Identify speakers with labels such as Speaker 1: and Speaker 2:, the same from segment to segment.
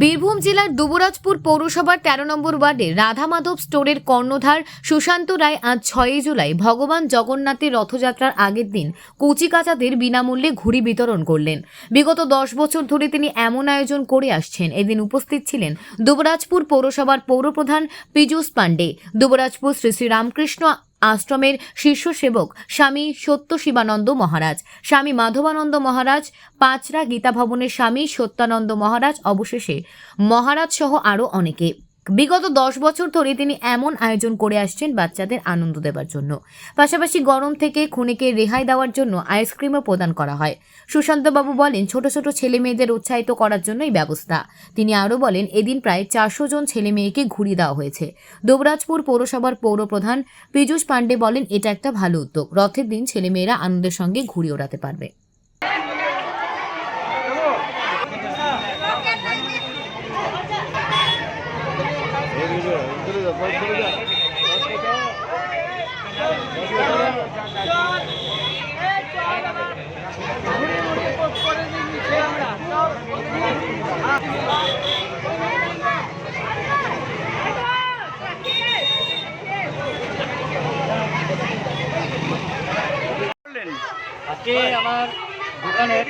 Speaker 1: বীরভূম জেলার দুবরাজপুর পৌরসভার তেরো নম্বর ওয়ার্ডে রাধা মাধব স্টোরের কর্ণধার সুশান্ত রায় আজ ছয়ই জুলাই ভগবান জগন্নাথের রথযাত্রার আগের দিন কচিকাচাদের বিনামূল্যে ঘুড়ি বিতরণ করলেন। বিগত দশ বছর ধরে তিনি এমন আয়োজন করে আসছেন। এদিন উপস্থিত ছিলেন দুবরাজপুর পৌরসভার পৌরপ্রধান পীযূষ পাণ্ডে। দুবরাজপুর শ্রী শ্রী রামকৃষ্ণ আশ্রমের শীর্ষ সেবক স্বামী সত্য শিবানন্দ মহারাজ। স্বামী মাধবানন্দ মহারাজ, পাঁচরা গীতা ভবনের স্বামী সত্যানন্দ মহারাজ অবশেষে মহারাজ সহ আরও অনেকে। বিগত দশ বছর ধরে তিনি এমন আয়োজন করে আসছেন বাচ্চাদের আনন্দ দেওয়ার জন্য। পাশাপাশি গরম থেকে খুনিকে রেহাই দেওয়ার জন্য আইসক্রিমও প্রদান করা হয়। সুশান্তবাবু বলেন, ছোট ছোট ছেলে মেয়েদের উৎসাহিত করার জন্য এই ব্যবস্থা। তিনি আরও বলেন, এদিন প্রায় চারশো জন ছেলে মেয়েকে ঘুরি দেওয়া হয়েছে। দুবরাজপুর পৌরসভার পৌরপ্রধান পীযূষ পাণ্ডে বলেন, এটা একটা ভালো উদ্যোগ। রথের দিন ছেলেমেয়েরা আনন্দের সঙ্গে ঘুড়ি ওড়াতে পারবে
Speaker 2: করলেন
Speaker 3: আজকে আমার দোকানের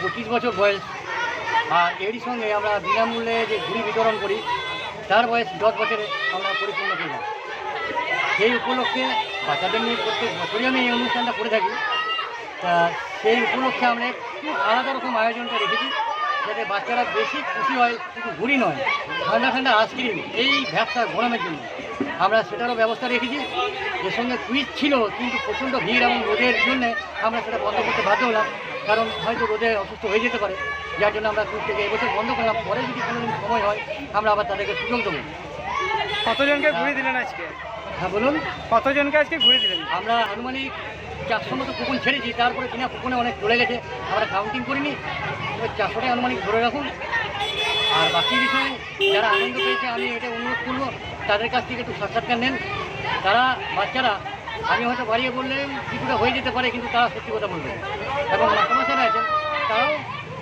Speaker 3: পঁচিশ বছর বয়স। আর এরই সঙ্গে আমরা বিনামূল্যে যে ঘুড়ি বিতরণ করি তার বয়স দশ বছরে আমরা পরিপূর্ণ করলাম সেই উপলক্ষে বাচ্চাদের নিয়ে প্রত্যেক বছরই আমি এই অনুষ্ঠানটা করে থাকি। তা সেই উপলক্ষে আমরা একটু আলাদা রকম আয়োজনটা রেখেছি, যাতে বাচ্চারা বেশি খুশি হয়, শুধু ঘুরি নয়, ঠান্ডা ঠান্ডা আইসক্রিম, এই ব্যবসা গরমের জন্য। আমরা সেটারও ব্যবস্থা রেখেছি, এর সঙ্গে কুইজ ছিল, কিন্তু প্রচণ্ড ভিড় এবং রোদের জন্য আমরা সেটা বন্ধ করতে বাধ্য হলাম। কারণ হয়তো রোদে অসুস্থ হয়ে যেতে পারে। যার জন্য আমরা কুইজ থেকে এবছর বন্ধ করলাম। পরে যদি কোনো দিন সময় হয় আমরা আবার তাদেরকে সুযোগ দেবো।
Speaker 2: কতজনকে ঘুরে দিলেন আজকে?
Speaker 3: হ্যাঁ বলুন।
Speaker 2: কতজনকে আজকে ঘুরে দিলেন?
Speaker 3: আমরা আনুমানিক চারশো মতো কুপন ছেড়েছি। তারপরে কিনা কুপনে অনেক চলে গেছে। আমরা কাউন্টিং করিনি। এবার চারশোটাই আনুমানিক ধরে রাখুন। আর বাকি বিষয়ে যারা আনন্দ পেয়েছে আমি এটা অনুরোধ করব তাদের কাছ থেকে একটু সাক্ষাৎকার নেন। তারা বাচ্চারা আমি হয়তো বাড়িয়ে বললে কিছুটা হয়ে যেতে পারে কিন্তু তারা সত্যি কথা বলবেন এবং মাস্টারমশাইরা আছেন তারাও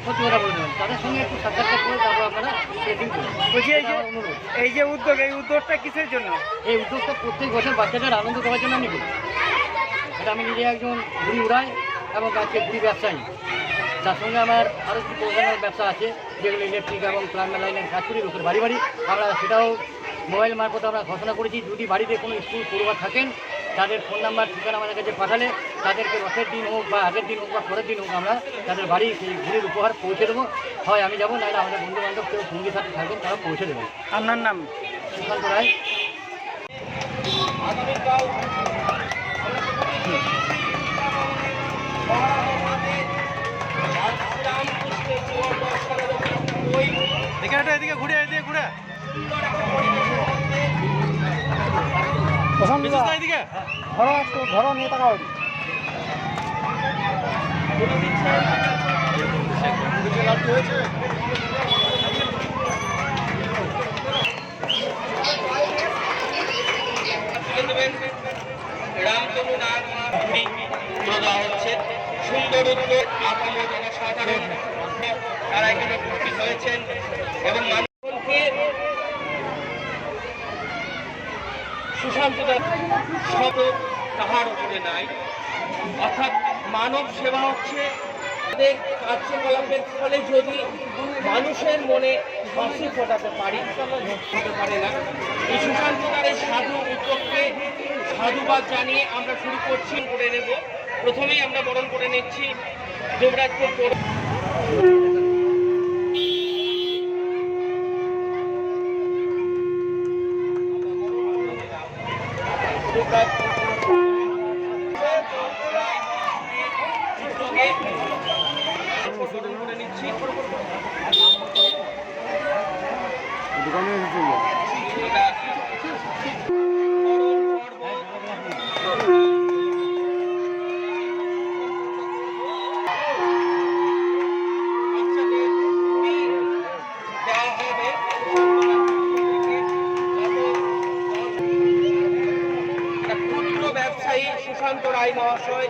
Speaker 3: সত্যি কথা বলবেন তাদের সঙ্গে একটু সাক্ষাৎকার করে তারপর আপনারা ট্রেনিং করুন।
Speaker 2: বলছি এই যে
Speaker 3: অনুরোধ
Speaker 2: এই যে উদ্যোগ এই উদ্যোগটা কিসের জন্য?
Speaker 3: এই উদ্যোগটা প্রত্যেক বছর বাচ্চাদের আনন্দ করার জন্য আমি করি এটা আমি নিজে একজন ঘুড়ি উড়াই এবং আজকে ঘুড়ি ব্যবসায়ী। তার সঙ্গে আমার আরও কিছু প্রধানের ব্যবসা আছে যেগুলো ইলেকট্রিক এবং প্লাম্বার লাইনের কাজ করি লোকের বাড়ি বাড়ি। আমরা সেটাও মোবাইল মারফত আমরা ঘোষণা করেছি যদি বাড়িতে কোনো স্কুল পড়ুয়া থাকেন তাদের ফোন নাম্বার ঠিকানা আমাদের কাছে পাঠালে তাদেরকে রথের দিন হোক বা আগের দিন হোক বা পরের দিন হোক আমরা তাদের বাড়ি সেই ঘুড়ির উপহার পৌঁছে দেবো। হয় আমি যাব নাহলে আমাদের বন্ধু বান্ধব কেউ সঙ্গী সাথে থাকবেন তারা পৌঁছে দেবেন
Speaker 2: আপনার নাম?
Speaker 3: সুশান্ত রায়।
Speaker 2: এদিকে ঘুরে এদিকে ঘুরে।
Speaker 3: ধরো একটু ধরো নিয়ে টাকা
Speaker 4: হচ্ছে সুন্দর উদ্যোগ আপাম জনসাধারণ তারা এখানে উপস্থিত হয়েছেন এবং মানুষকে সুশান্ত শত তাহার উপরে নাই। অর্থাৎ মানব সেবা হচ্ছে তাদের কার্যকলাপের ফলে যদি মানুষের মনে হাসি ফোটাতে পারি, হতে পারে না। এই সুশান্ত তার এই সাধু উদ্যোগকে সাধুবাদ জানিয়ে আমরা শুরু করছি, করে নেব। প্রথমেই আমরা বরণ করে নিচ্ছি যুবরাজপুর পৌর উদ্যোগে শুরু করে সুশান্ত রায় মহাশয়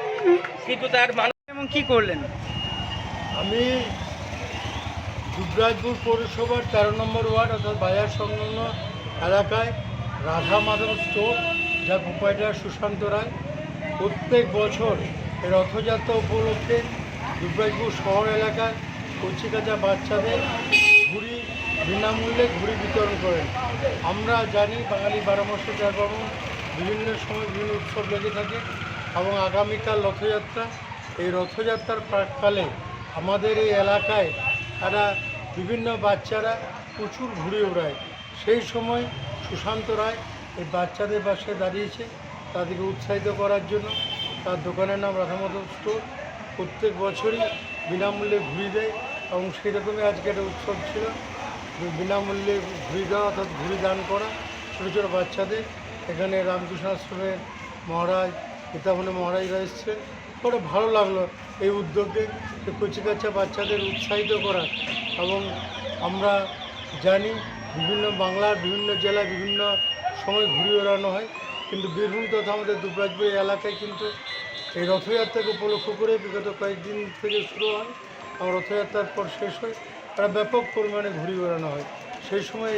Speaker 4: কিন্তু তার মানুষ
Speaker 2: এবং কি করলেন?
Speaker 5: আমি দুবরাজপুর পৌরসভার তেরো নম্বর ওয়ার্ড অর্থাৎ বাজার সংলগ্ন এলাকায় রাধা মাধব স্টোর, যা প্রোপাইটার সুশান্ত রায় প্রত্যেক বছর রথযাত্রা উপলক্ষে দুবরাজপুর শহর এলাকার কচিকাচা বাচ্চাদের ঘুড়ি বিনামূল্যে ঘুড়ি বিতরণ করেন। আমরা জানি, বাঙালি বারো মাসে চার বিভিন্ন সময় বিভিন্ন উৎসব লেগে থাকে এবং আগামীকাল রথযাত্রা এই রথযাত্রার প্রাককালে আমাদের এই এলাকায় তারা বিভিন্ন বাচ্চারা প্রচুর ঘুরে ওড়ায়। সেই সময় সুশান্ত রায় এই বাচ্চাদের পাশে দাঁড়িয়েছে, তাদেরকে উৎসাহিত করার জন্য। তার দোকানের নাম রাধামাধব স্টোর। প্রত্যেক বছরই বিনামূল্যে ঘুরি দেয় এবং সেরকমই আজকে একটা উৎসব ছিল। বিনামূল্যে ঘুরি দেওয়া অর্থাৎ ঘুরি দান করা ছোটো ছোটো বাচ্চাদের। এখানে রামকৃষ্ণ আশ্রমের মহারাজ পিতামনে মহারাজরা এসছেন। পরে ভালো লাগল এই উদ্যোগে যে কচিকাচা বাচ্চাদের উৎসাহিত করা। এবং আমরা জানি বিভিন্ন বাংলার বিভিন্ন জেলায় বিভিন্ন সময় ঘুরে বেড়ানো হয়। কিন্তু বীরভূম তথা আমাদের দুবরাজপুর এলাকায় কিন্তু এই রথযাত্রাকে উপলক্ষ করে বিগত কয়েকদিন থেকে শুরু হয় এবং রথযাত্রার পর শেষ হয়। তারা ব্যাপক পরিমাণে ঘুরি বেড়ানো হয়। সেই সময়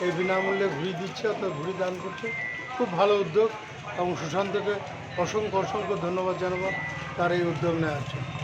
Speaker 5: এই বিনামূল্যে ঘুরি দিচ্ছে অর্থাৎ ঘুরি দান করছে। খুব ভালো উদ্যোগ এবং সুশান্তকে অসংখ্য অসংখ্য ধন্যবাদ জানাব। তার এই উদ্যোগ নেওয়া জন্য